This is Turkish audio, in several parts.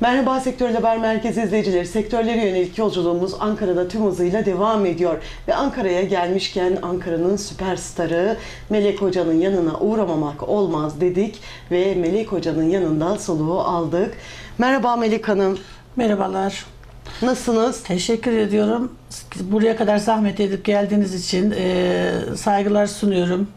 Merhaba Sektör Haber Merkezi izleyicileri. Sektörlere yönelik yolculuğumuz Ankara'da tüm hızıyla devam ediyor. Ve Ankara'ya gelmişken Ankara'nın süperstarı Melek Hoca'nın yanına uğramamak olmaz dedik. Ve Melek Hoca'nın yanından soluğu aldık. Merhaba Melek Hanım. Merhabalar. Nasılsınız? Teşekkür ediyorum. Buraya kadar zahmet edip geldiğiniz için e, saygılar sunuyorum.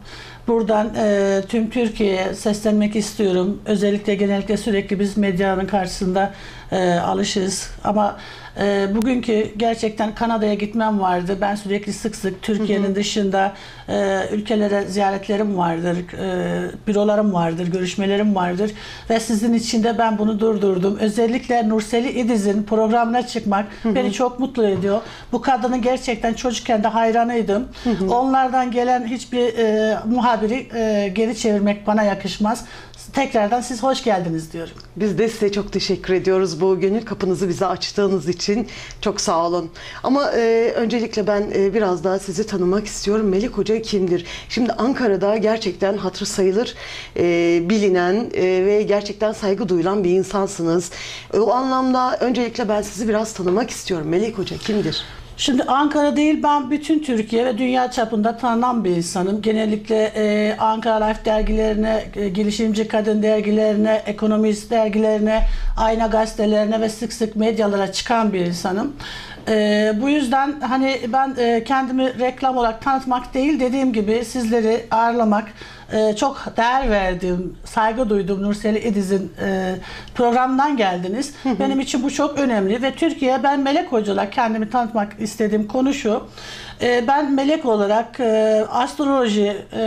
Buradan e, tüm Türkiye'ye seslenmek istiyorum. Özellikle genellikle sürekli biz medyanın karşısında e, alışırız. Ama e, bugünkü gerçekten Kanada'ya gitmem vardı. Ben sürekli sık sık Türkiye'nin dışında e, ülkelere ziyaretlerim vardır. E, bürolarım vardır, görüşmelerim vardır. Ve sizin için de ben bunu durdurdum. Özellikle Nurseli İdiz'in programına çıkmak beni çok mutlu ediyor. Bu kadının gerçekten çocukken de hayranıydım. Onlardan gelen hiçbir e, muhabiri e, geri çevirmek bana yakışmaz. Tekrardan siz hoş geldiniz diyorum. Biz de size çok teşekkür ediyoruz bu gönül kapınızı bize açtığınız için. Çok sağ olun. Ama e, öncelikle ben e, biraz daha sizi tanımak istiyorum. Melek Hoca kimdir? Şimdi Ankara'da gerçekten hatırı sayılır e, bilinen e, ve gerçekten saygı duyulan bir insansınız. E, o anlamda öncelikle ben sizi biraz tanımak istiyorum. Melek Hoca kimdir? Şimdi Ankara değil ben bütün Türkiye ve dünya çapında tanınan bir insanım. Genellikle e, Ankara Life dergilerine, e, girişimci kadın dergilerine, ekonomist dergilerine, ayna gazetelerine ve sık sık medyalara çıkan bir insanım. E, bu yüzden hani ben e, kendimi reklam olarak tanıtmak değil dediğim gibi sizleri ağırlamak, e, çok değer verdiğim, saygı duyduğum Nurseli İdiz'in e, programdan geldiniz. Benim için bu çok önemli ve Türkiye'ye ben melek olarak kendimi tanıtmak istediğim konu şu. E, ben melek olarak e, astroloji e,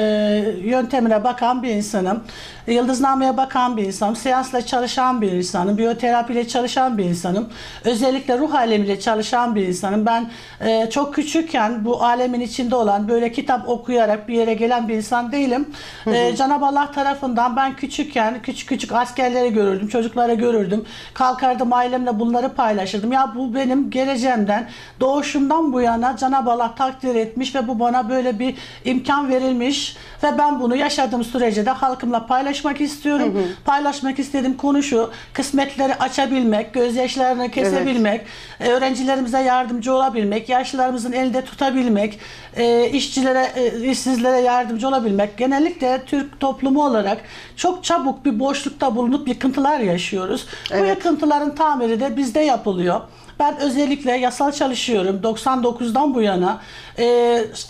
yöntemine bakan bir insanım. Yıldıznameye bakan bir insanım. Seansla çalışan bir insanım. Biyoterapiyle çalışan bir insanım. Özellikle ruh alemiyle çalışan bir insanım. Ben e, çok küçükken bu alemin içinde olan böyle kitap okuyarak bir yere gelen bir insan değilim. E, Cenab-ı Allah tarafından ben küçükken küçük küçük askerleri görürdüm. Çocukları görürdüm. Kalkardım ailemle bunları paylaşırdım. Ya bu benim geleceğimden doğuşumdan bu yana Cenab-ı Allah takdir etmiş ve bu bana böyle bir imkan verilmiş ve ben bunu yaşadığım sürece de halkımla paylaşmak istiyorum. Paylaşmak istediğim konu şu. Kısmetleri açabilmek, gözyaşlarını kesebilmek, e, öğrencilerimize yardımcı olabilmek, yaşlılarımızın elinde tutabilmek, e, işçilere, e, işsizlere yardımcı olabilmek. Genellikle Türk toplumu olarak çok çabuk bir boşlukta bulunup yıkıntılar yaşıyoruz. Bu Evet. yıkıntıların tamiri de bizde yapılıyor. Ben özellikle yasal çalışıyorum 99'dan bu yana. E,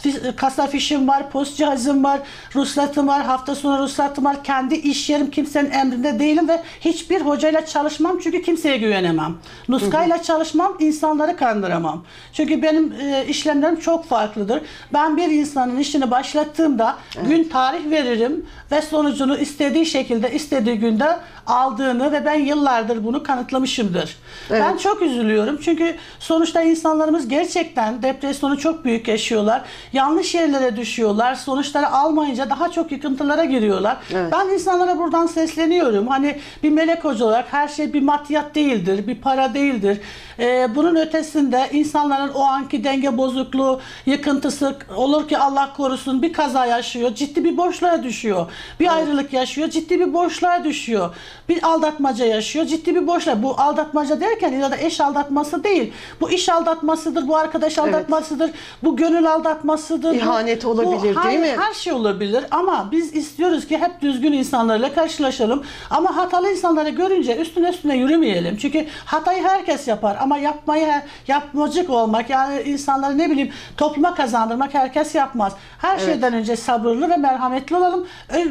fi- kasa fişim var, post cihazım var, ruhsatım var, hafta sonu ruhsatım var. Kendi iş yerim kimsenin emrinde değilim ve hiçbir hocayla çalışmam çünkü kimseye güvenemem. Nuskayla çalışmam, insanları kandıramam. Çünkü benim e, işlemlerim çok farklıdır. Ben bir insanın işini başlattığımda gün tarih veririm ve sonucunu istediği şekilde, istediği günde aldığını ve ben yıllardır bunu kanıtlamışımdır. Ben çok üzülüyorum çünkü sonuçta insanlarımız gerçekten depresyonu çok büyük yaşıyorlar. Yanlış yerlere düşüyorlar. Sonuçları almayınca daha çok yıkıntılara giriyorlar. Evet. Ben insanlara buradan sesleniyorum. Hani bir melek hoca olarak her şey bir maddiyat değildir, bir para değildir. Ee, bunun ötesinde insanların o anki denge bozukluğu, yıkıntısı olur ki Allah korusun bir kaza yaşıyor, ciddi bir boşluğa düşüyor. Bir ayrılık yaşıyor, ciddi bir boşluğa düşüyor. Bir aldatmaca yaşıyor, ciddi bir boşluğa. Bu aldatmaca derken ya da eş aldatması değil. Bu iş aldatmasıdır, bu arkadaş aldatmasıdır, bu gönül aldatmasıdır. İhanet olabilir, bu, değil hayır, mi? Her şey olabilir ama biz istiyoruz ki hep düzgün insanlarla karşılaşalım. Ama hatalı insanları görünce üstüne üstüne yürümeyelim. Çünkü hatayı herkes yapar ama yapmayı yapmacık olmak yani insanları ne bileyim topluma kazandırmak herkes yapmaz. Her şeyden önce sabırlı ve merhametli olalım.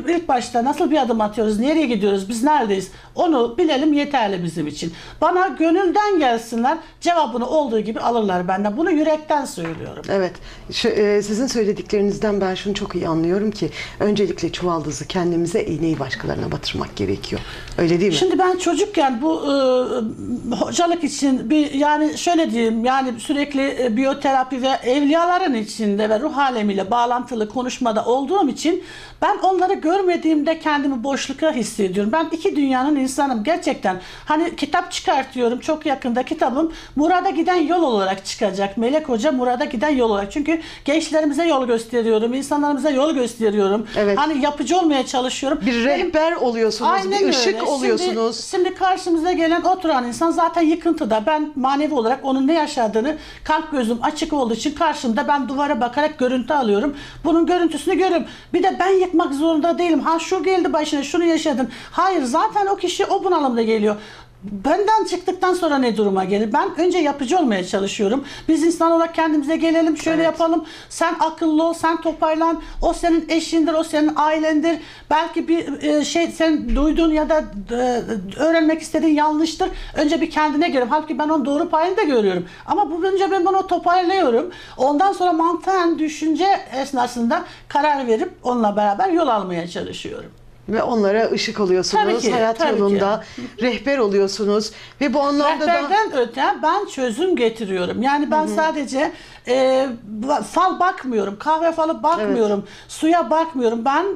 İlk başta nasıl bir adım atıyoruz, nereye gidiyoruz, biz neredeyiz onu bilelim yeterli bizim için. Bana gönülden gelsinler cevabını olduğu gibi alırlar benden. Bunu yürekten söylüyorum. Evet. Şu, e, sizin söylediklerinizden ben şunu çok iyi anlıyorum ki öncelikle çuvaldızı kendimize iğneyi başkalarına batırmak gerekiyor. Öyle değil mi? Şimdi ben çocukken bu e, hocalık için bir yani şöyle diyeyim yani sürekli e, biyoterapi ve evliyaların içinde ve ruh alemiyle bağlantılı konuşmada olduğum için ben onları görmediğimde kendimi boşlukta hissediyorum. Ben iki dünyanın insanım gerçekten. Hani kitap çıkartıyorum çok yakında kitabım Murada giden yol olarak çıkacak. Melek Hoca Murada giden yol olarak. Çünkü gençlerimize yol gösteriyorum, insanlarımıza yol gösteriyorum. Evet. Hani yapıcı olmaya çalışıyorum. Bir Benim- rehber oluyorsunuz, Aynen bir ışık öyle. oluyorsunuz. Şimdi, şimdi karşımıza gelen oturan insan zaten yıkıntıda. Ben manevi olarak onun ne yaşadığını kalp gözüm açık olduğu için karşımda ben duvara bakarak görüntü alıyorum. Bunun görüntüsünü görüyorum. Bir de ben yıkmak zorunda değilim. Ha şu geldi başına şunu yaşadın. Hayır zaten o kişi o bunalımda geliyor. Benden çıktıktan sonra ne duruma gelir? Ben önce yapıcı olmaya çalışıyorum. Biz insan olarak kendimize gelelim, şöyle Evet. yapalım. Sen akıllı ol, sen toparlan. O senin eşindir, o senin ailendir. Belki bir e, şey sen duyduğun ya da e, öğrenmek istediğin yanlıştır. Önce bir kendine göre. Halbuki ben onun doğru payını da görüyorum. Ama bu önce ben bunu toparlıyorum. Ondan sonra mantıken düşünce esnasında karar verip onunla beraber yol almaya çalışıyorum. Ve onlara ışık oluyorsunuz. Tabii ki, Hayat tabii ki. yolunda rehber oluyorsunuz. Ve bu anlamda da Rehberden öte ben çözüm getiriyorum. Yani ben sadece e, fal bakmıyorum, kahve falı bakmıyorum, suya bakmıyorum. Ben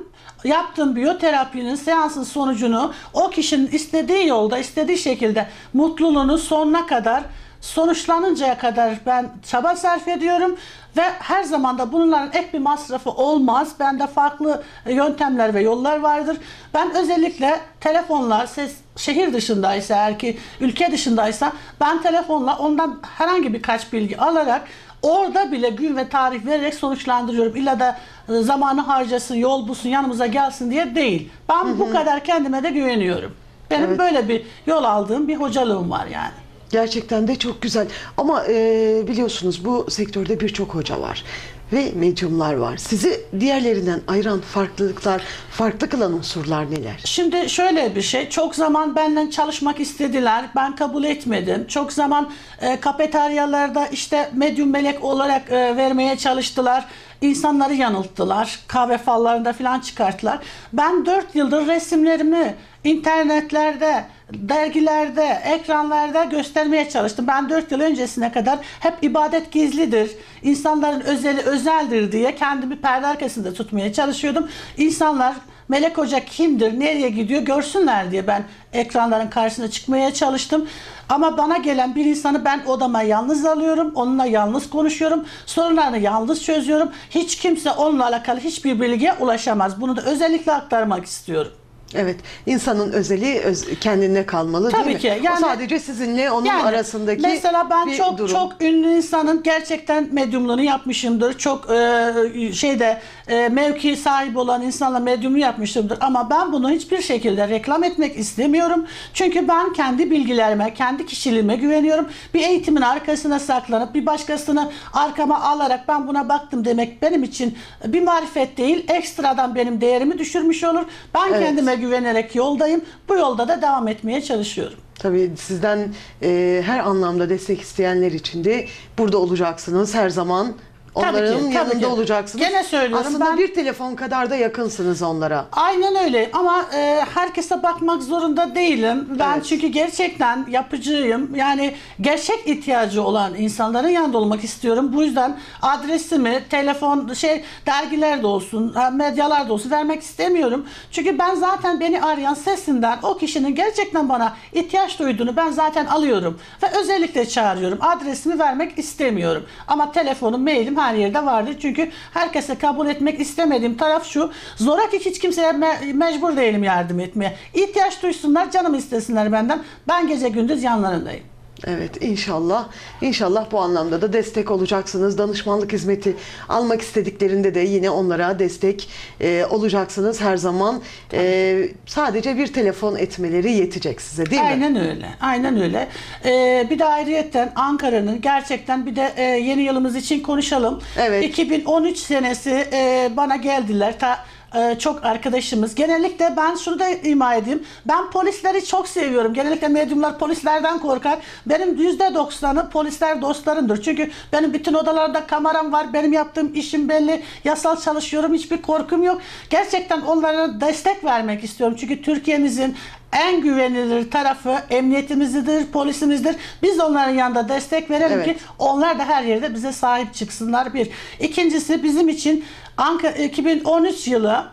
yaptığım biyoterapinin seansın sonucunu o kişinin istediği yolda, istediği şekilde mutluluğunu sonuna kadar sonuçlanıncaya kadar ben çaba sarf ediyorum ve her zaman da bunların ek bir masrafı olmaz. Bende farklı yöntemler ve yollar vardır. Ben özellikle telefonlar, ses şehir dışındaysa eğer ki ülke dışındaysa ben telefonla ondan herhangi birkaç bilgi alarak orada bile gün ve tarih vererek sonuçlandırıyorum. İlla da e, zamanı harcasın, yol bulsun, yanımıza gelsin diye değil. Ben bu kadar kendime de güveniyorum. Benim Evet. böyle bir yol aldığım bir hocalığım var yani. Gerçekten de çok güzel. Ama e, biliyorsunuz bu sektörde birçok hoca var. Ve medyumlar var. Sizi diğerlerinden ayıran farklılıklar, farklı kılan unsurlar neler? Şimdi şöyle bir şey, çok zaman benden çalışmak istediler, ben kabul etmedim. Çok zaman e, kafeteryalarda işte medyum melek olarak e, vermeye çalıştılar. İnsanları yanılttılar, kahve fallarında falan çıkarttılar. Ben 4 yıldır resimlerimi internetlerde, dergilerde, ekranlarda göstermeye çalıştım. Ben 4 yıl öncesine kadar hep ibadet gizlidir, insanların özeli özeldir diye kendimi perde arkasında tutmaya çalışıyordum. İnsanlar Melek Hoca kimdir, nereye gidiyor görsünler diye ben ekranların karşısına çıkmaya çalıştım. Ama bana gelen bir insanı ben odama yalnız alıyorum, onunla yalnız konuşuyorum, sorunlarını yalnız çözüyorum. Hiç kimse onunla alakalı hiçbir bilgiye ulaşamaz. Bunu da özellikle aktarmak istiyorum. Evet, insanın özeli öz, kendine kalmalı Tabii değil mi? ki, o yani- sadece sizinle onun Yani arasındaki mesela ben bir çok durum. çok ünlü insanın gerçekten medyumluğunu yapmışımdır. Çok e, şeyde e, mevki sahibi olan insanla medyumluğu yapmışımdır. Ama ben bunu hiçbir şekilde reklam etmek istemiyorum. Çünkü ben kendi bilgilerime, kendi kişiliğime güveniyorum. Bir eğitimin arkasına saklanıp bir başkasını arkama alarak ben buna baktım demek benim için bir marifet değil. Ekstradan benim değerimi düşürmüş olur. Ben Evet. kendime güvenerek yoldayım. Bu yolda da devam etmeye çalışıyorum. Tabii sizden e, her anlamda destek isteyenler için de burada olacaksınız her zaman. Onların ki, tabii yanında ki. olacaksınız. Gene söylüyorum, Aslında ben- bir telefon kadar da yakınsınız onlara. Aynen öyle ama e, herkese bakmak zorunda değilim. Ben Evet. çünkü gerçekten yapıcıyım. Yani gerçek ihtiyacı olan insanların yanında olmak istiyorum. Bu yüzden adresimi, telefon, şey dergilerde olsun, ha, medyalarda olsun vermek istemiyorum. Çünkü ben zaten beni arayan sesinden o kişinin gerçekten bana ihtiyaç duyduğunu ben zaten alıyorum ve özellikle çağırıyorum. Adresimi vermek istemiyorum. Ama telefonum, mailim her yerde vardır. Çünkü herkese kabul etmek istemediğim taraf şu. Zoraki hiç kimseye me- mecbur değilim yardım etmeye. İhtiyaç duysunlar, canımı istesinler benden. Ben gece gündüz yanlarındayım. Evet inşallah. İnşallah bu anlamda da destek olacaksınız. Danışmanlık hizmeti almak istediklerinde de yine onlara destek e, olacaksınız her zaman. E, sadece bir telefon etmeleri yetecek size değil mi? Aynen öyle. Aynen öyle. Ee, bir de ayrıyetten Ankara'nın gerçekten bir de e, yeni yılımız için konuşalım. Evet. 2013 senesi e, bana geldiler. Ta, e, çok arkadaşımız. Genellikle ben şunu da ima edeyim. Ben polisleri çok seviyorum. Genellikle medyumlar polislerden korkar. Benim %90'ı polisler dostlarımdır. Çünkü benim bütün odalarda kameram var. Benim yaptığım işim belli. Yasal çalışıyorum. Hiçbir korkum yok. Gerçekten onlara destek vermek istiyorum. Çünkü Türkiye'mizin en güvenilir tarafı emniyetimizdir, polisimizdir. Biz onların yanında destek verelim Evet. ki onlar da her yerde bize sahip çıksınlar bir. İkincisi bizim için Ankara 2013 yılı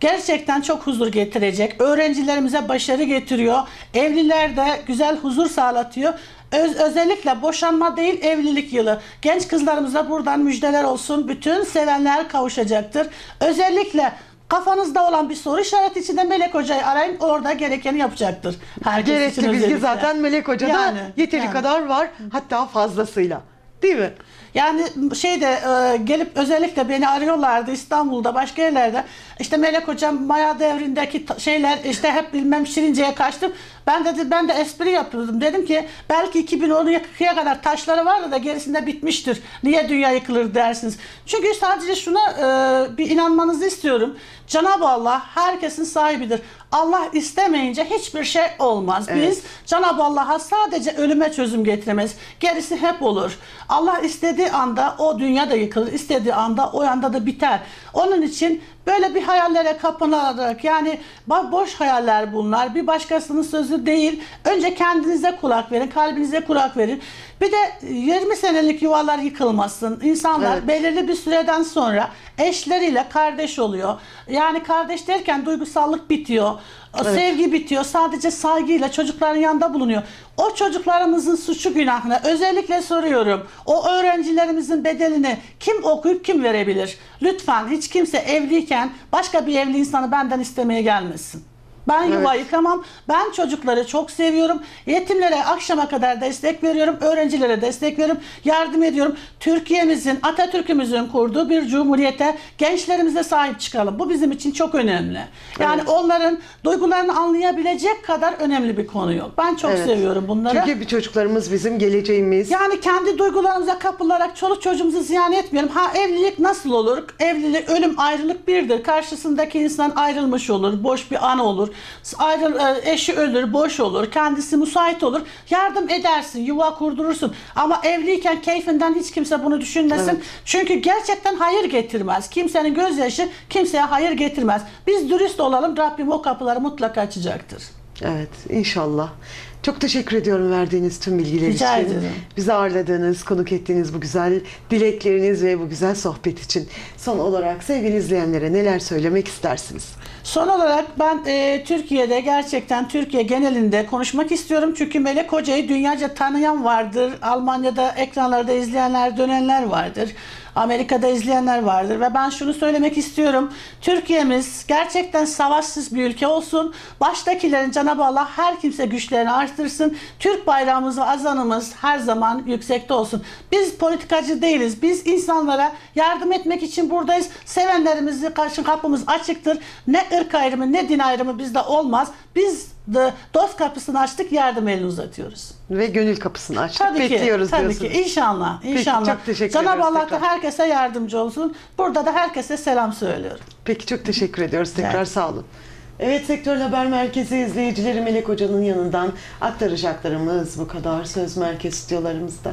gerçekten çok huzur getirecek. Öğrencilerimize başarı getiriyor. Evlilerde güzel huzur sağlatıyor. Öz- özellikle boşanma değil evlilik yılı. Genç kızlarımıza buradan müjdeler olsun. Bütün sevenler kavuşacaktır. Özellikle kafanızda olan bir soru işareti içinde Melek Hoca'yı arayın. Orada gerekeni yapacaktır. Herkes Gerekli bilgi özellikle. zaten Melek Hoca'da Yani, yeteri yani. kadar var. Hatta fazlasıyla. Değil mi? Yani şeyde e, gelip özellikle beni arıyorlardı İstanbul'da başka yerlerde. İşte Melek hocam Maya devrindeki şeyler işte hep bilmem Şirince'ye kaçtım. Ben dedi ben de espri yapıyordum. Dedim ki belki 2012'ye kadar taşları vardı da gerisinde bitmiştir. Niye dünya yıkılır dersiniz. Çünkü sadece şuna e, bir inanmanızı istiyorum. Cenab-ı Allah herkesin sahibidir. Allah istemeyince hiçbir şey olmaz. Evet. Biz Cenab-ı Allah'a sadece ölüme çözüm getiremeyiz. Gerisi hep olur. Allah istediği anda o dünya da yıkılır. istediği anda o anda da biter. Onun için böyle bir hayallere kapılarak yani boş hayaller bunlar. Bir başkasının sözü değil. Önce kendinize kulak verin. Kalbinize kulak verin. Bir de 20 senelik yuvalar yıkılmasın. İnsanlar Evet. belirli bir süreden sonra eşleriyle kardeş oluyor. Yani kardeş derken duygusallık bitiyor. Sevgi bitiyor. Sadece saygıyla çocukların yanında bulunuyor. O çocuklarımızın suçu günahını özellikle soruyorum. O öğrencilerimizin bedelini kim okuyup kim verebilir? Lütfen hiç kimse evliyken başka bir evli insanı benden istemeye gelmesin. Ben yuva Evet. yıkamam. Ben çocukları çok seviyorum. Yetimlere akşama kadar destek veriyorum. Öğrencilere destek veriyorum. Yardım ediyorum. Türkiye'mizin, Atatürk'ümüzün kurduğu bir cumhuriyete gençlerimize sahip çıkalım. Bu bizim için çok önemli. Yani onların duygularını anlayabilecek kadar önemli bir konu yok. Ben çok Evet. seviyorum bunları. Çünkü bir çocuklarımız bizim geleceğimiz. Yani kendi duygularımıza kapılarak çoluk çocuğumuzu ziyan etmeyelim. Ha evlilik nasıl olur? Evlilik, ölüm, ayrılık birdir. Karşısındaki insan ayrılmış olur. Boş bir an olur. Ayrıl, e, eşi ölür, boş olur. Kendisi müsait olur. Yardım edersin, yuva kurdurursun. Ama evliyken keyfinden hiç kimse bunu düşünmesin. Evet. Çünkü gerçekten hayır getirmez. Kimsenin gözyaşı kimseye hayır getirmez. Biz dürüst olalım. Rabbim o kapıları mutlaka açacaktır. Evet inşallah. Çok teşekkür ediyorum verdiğiniz tüm bilgiler Rica için. ederim. Bizi ağırladığınız, konuk ettiğiniz bu güzel dilekleriniz ve bu güzel sohbet için. Son olarak sevgili izleyenlere neler söylemek istersiniz? Son olarak ben e, Türkiye'de gerçekten Türkiye genelinde konuşmak istiyorum. Çünkü Melek Hoca'yı dünyaca tanıyan vardır. Almanya'da ekranlarda izleyenler, dönenler vardır. Amerika'da izleyenler vardır ve ben şunu söylemek istiyorum. Türkiye'miz gerçekten savaşsız bir ülke olsun. Baştakilerin Cenab-ı Allah her kimse güçlerini artırsın. Türk bayrağımız ve azanımız her zaman yüksekte olsun. Biz politikacı değiliz. Biz insanlara yardım etmek için buradayız. Sevenlerimizi karşı kapımız açıktır. Ne ırk ayrımı ne din ayrımı bizde olmaz. Biz de dost kapısını açtık yardım elini uzatıyoruz. Ve gönül kapısını açtık. Tabii Bekliyoruz ki, tabii diyorsunuz. ki. İnşallah, Peki, inşallah. çok teşekkür Cenab-ı Allah da tekrar. herkese yardımcı olsun. Burada da herkese selam söylüyorum. Peki çok teşekkür ediyoruz. Tekrar ederim. sağ olun. Evet Sektör Haber Merkezi izleyicileri Melek Hoca'nın yanından aktaracaklarımız bu kadar. Söz merkez stüdyolarımızda.